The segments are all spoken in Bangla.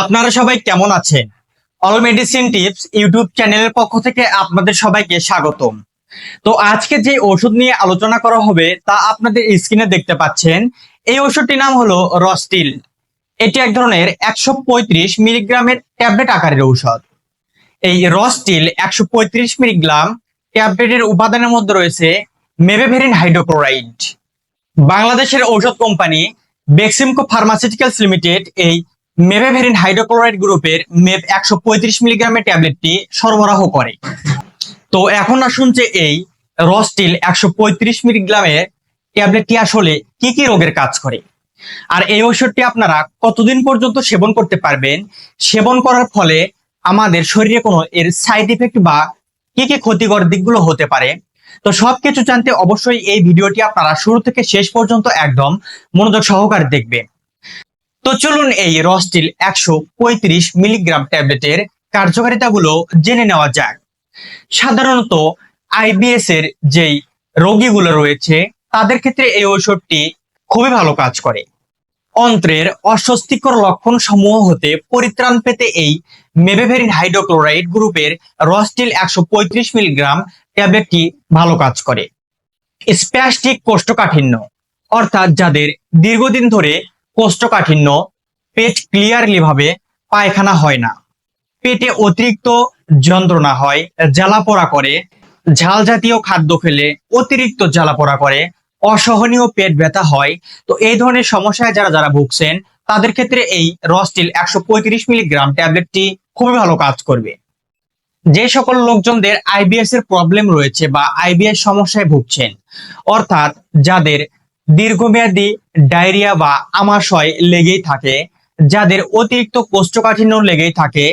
আপনারা সবাই কেমন আছেন? অল মেডিসিন টিপস ইউটিউব চ্যানেলের পক্ষ থেকে আপনাদের সবাইকে স্বাগতম। তো আজকে যে ওষুধ নিয়ে আলোচনা করা হবে, তা আপনাদের স্ক্রিনে দেখতে পাচ্ছেন। এই ওষুধটির নাম হলো রস্টিল এটি এক ধরনের একশো পঁয়ত্রিশ মিলিগ্রামের ট্যাবলেট আকারের ঔষধ। এই রস্টিল একশো পঁয়ত্রিশ মিলিগ্রাম ট্যাবলেটের উপাদানের মধ্যে রয়েছে মেবেভেরিন হাইড্রোক্লোরাইড বাংলাদেশের ঔষধ কোম্পানি বেক্সিমকো ফার্মাসিউটিক্যালস লিমিটেড এই মেবেভেরিন হাইড্রোক্লোরাইড গ্রুপের মেপ একশো পঁয়ত্রিশ মিলিগ্রামের ট্যাবলেটটি সরবরাহ করে। তো এখন আসুন যে এই রস্টিল একশো পঁয়ত্রিশ মিলিগ্রামের ট্যাবলেটটি আসলে কি কি রোগের কাজ করে। আর এই ঔষধটি আপনারা কতদিন পর্যন্ত সেবন করতে পারবেন, সেবন করার ফলে আমাদের শরীরে কোনো এর সাইড ইফেক্ট বা কি কি ক্ষতিকর দিকগুলো হতে পারে। তো সবকিছু জানতে অবশ্যই এই ভিডিওটি আপনারা শুরু থেকে শেষ পর্যন্ত একদম মনোযোগ সহকারে দেখবেন। তো চলুন এই রস্টিল একশো পঁয়ত্রিশ মিলিগ্রাম ট্যাবলেটের কার্যকারিতাগুলো জেনে নেওয়া যাক। সাধারণত আইবিএস এর যেই রোগীগুলো রয়েছে, তাদের ক্ষেত্রে এই ঔষধটি খুবই ভালো কাজ করে। অন্ত্রের অস্বস্তিকর লক্ষণ সমূহ হতে পরিত্রাণ পেতে এই মেবেভেরিন হাইড্রোক্লোরাইড গ্রুপের রস্টিল একশো পঁয়ত্রিশ মিলিগ্রাম ট্যাবলেটটি ভালো কাজ করে। স্প্যাস্টিক কোষ্ঠকাঠিন্য, অর্থাৎ যাদের দীর্ঘদিন ধরে কোষ্ঠকাঠিন্য। পেট ক্লিয়ারলি ভাবে পায়খানা হয় না। পেটে অতিরিক্ত যন্ত্রণা হয়, জ্বালাপোড়া করে, ঝাল জাতীয় খাদ্য খেলে অতিরিক্ত জ্বালাপোড়া করে, অসহনীয় পেট ব্যথা হয়। তো এই ধরনের সমস্যায় যারা যারা ভুগছেন, তাদের ক্ষেত্রে এই রস্টিল একশো মিলিগ্রাম ট্যাবলেটটি খুবই ভালো কাজ করবে। যে সকল লোকজনদের আইবিএস এর প্রবলেম রয়েছে বা আইবিএস সমস্যায় ভুগছেন, অর্থাৎ যাদের দীর্ঘমেয়াদী ডায়রিয়া বা আমাশয় লেগেই থাকে, যাদের অতিরিক্ত কোষ্ঠকাঠিন্য লেগেই থাকে,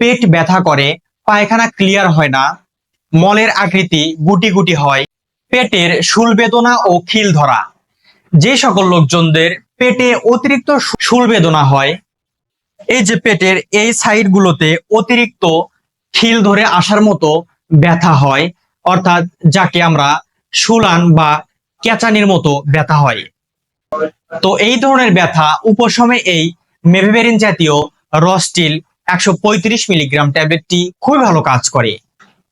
পেট ব্যথা করে, পায়খানা ক্লিয়ার হয় না, মলের আকৃতি গুটি গুটি হয়, পেটের শুল বেদনা ও খিল ধরা। যে সকল লোকজনদের পেটে অতিরিক্ত শুল বেদনা হয়, এই যে পেটের এই সাইড গুলোতে অতিরিক্ত খিল ধরে আসার মতো ব্যথা হয়, অর্থাৎ যাকে আমরা সুলান বা ক্যাচানির মতো ব্যথা হয়। তো এই ধরনের ব্যথা উপশমে এই মেভেবেরিন জাতীয় রস্টিল একশো মিলিগ্রাম ট্যাবলেটটি খুবই ভালো কাজ করে।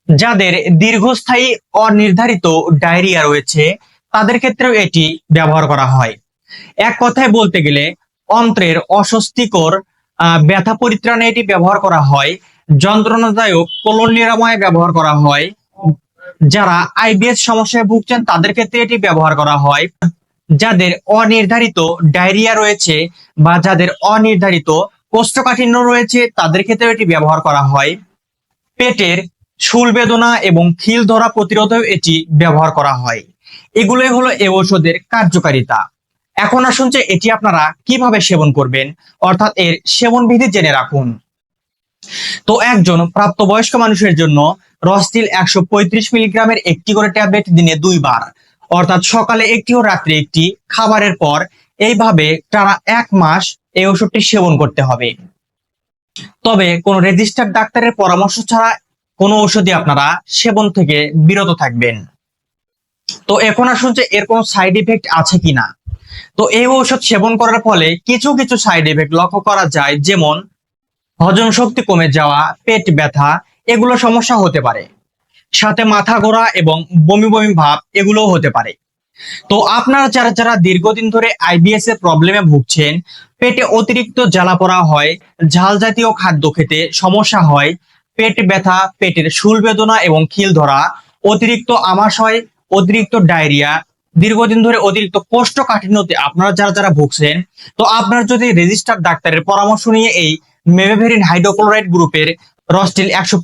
যাদের দীর্ঘস্থায়ী অনির্ধারিত ডায়রিয়া রয়েছে, তাদের ক্ষেত্রেও এটি ব্যবহার করা হয়। এক কথায় বলতে গেলে, অন্ত্রের অস্বস্তিকর ব্যথা পরিত্রাণে এটি ব্যবহার করা হয়, যন্ত্রণাদায়ক, কোলন নিরাময়ে ব্যবহার করা হয় যারা আইবিএস সমস্যায় ভুগছেন তাদের ক্ষেত্রে এটি ব্যবহার করা হয়। যাদের অনির্ধারিত ডায়রিয়া রয়েছে বা যাদের অনির্ধারিত কোষ্ঠকাঠিন্য রয়েছে, তাদের ক্ষেত্রে এটি ব্যবহার করা হয়। পেটের শুল বেদনা এবং খিল ধরা প্রতিরোধেও এটি ব্যবহার করা হয়। এগুলোই হলো এ ঔষধের কার্যকারিতা। এখন আসুন যে এটি আপনারা কীভাবে সেবন করবেন, অর্থাৎ এর সেবন বিধি জেনে রাখুন। তো একজন প্রাপ্তবয়স্ক মানুষের জন্য রস্টিল একশো মিলিগ্রামের একটি করে ট্যাবলেট দিনে দুইবার। অর্থাৎ সকালে একটি ও রাত্রে একটি, খাবারের পর এইভাবে টানা এক মাস এই ওষুধটি সেবন করতে হবে। তবে কোনো রেজিস্টার্ড ডাক্তারের পরামর্শ ছাড়া কোনো ঔষধই আপনারা সেবন থেকে বিরত থাকবেন। তো এখন আসুন যে এর কোনো সাইড ইফেক্ট আছে কিনা। তো এই ঔষধ সেবন করার ফলে কিছু কিছু সাইড ইফেক্ট লক্ষ্য করা যায়, যেমন হজম শক্তি কমে যাওয়া, পেট ব্যথা, এগুলো সমস্যা হতে পারে। সাথে মাথা ঘোরা এবং বমি বমি ভাব, এগুলোও হতে পারে। তো আপনারা যারা যারা দীর্ঘদিন ধরে আইবিএস এর প্রবলেমে ভুগছেন, পেটে অতিরিক্ত জ্বালা পোড়া হয়, ঝাল জাতীয় খাদ্য খেতে সমস্যা হয়, পেট ব্যথা, পেটের শুল বেদনা এবং খিল ধরা, অতিরিক্ত আমাশয়, অতিরিক্ত ডায়রিয়া, দীর্ঘদিন ধরে অতিরিক্ত কোষ্ঠকাঠিন্যতে আপনারা যারা যারা ভুগছেন, তো আপনারা যদি রেজিস্টার ডাক্তারের পরামর্শ নিয়ে এই মেভেভেরিন হাইড্রোক্লোরাইড গ্রুপের রস্টিল একশো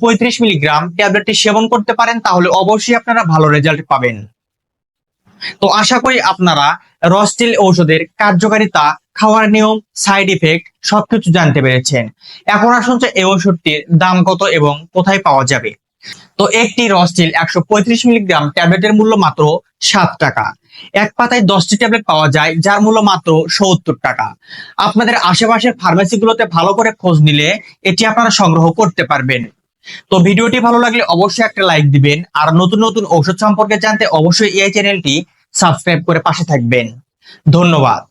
মিলিগ্রাম ট্যাবলেটটি সেবন করতে পারেন, তাহলে অবশ্যই আপনারা ভালো রেজাল্ট পাবেন। তো আশা করি আপনারা রস্টিল ঔষধের কার্যকারিতা, খাওয়ার নিয়ম, সাইড ইফেক্ট সবকিছু জানতে পেরেছেন। এখন আসুন এই ওষুধটির দাম কত এবং কোথায় পাওয়া যাবে। তো একটি রস্টিল একশো পঁয়ত্রিশ মিলিগ্রাম ট্যাবলেটের মূল্য মাত্র সাত টাকা। এক পাতায় দশটি ট্যাবলেট পাওয়া যায়, যার মূল্য মাত্র সত্তর টাকা। আপনাদের আশেপাশের ফার্মেসিগুলোতে ভালো করে খোঁজ নিলে এটি আপনারা সংগ্রহ করতে পারবেন। তো ভিডিওটি ভালো লাগলে অবশ্যই একটা লাইক দিবেন, আর নতুন নতুন ঔষধ সম্পর্কে জানতে অবশ্যই এই চ্যানেলটি সাবস্ক্রাইব করে পাশে থাকবেন। ধন্যবাদ।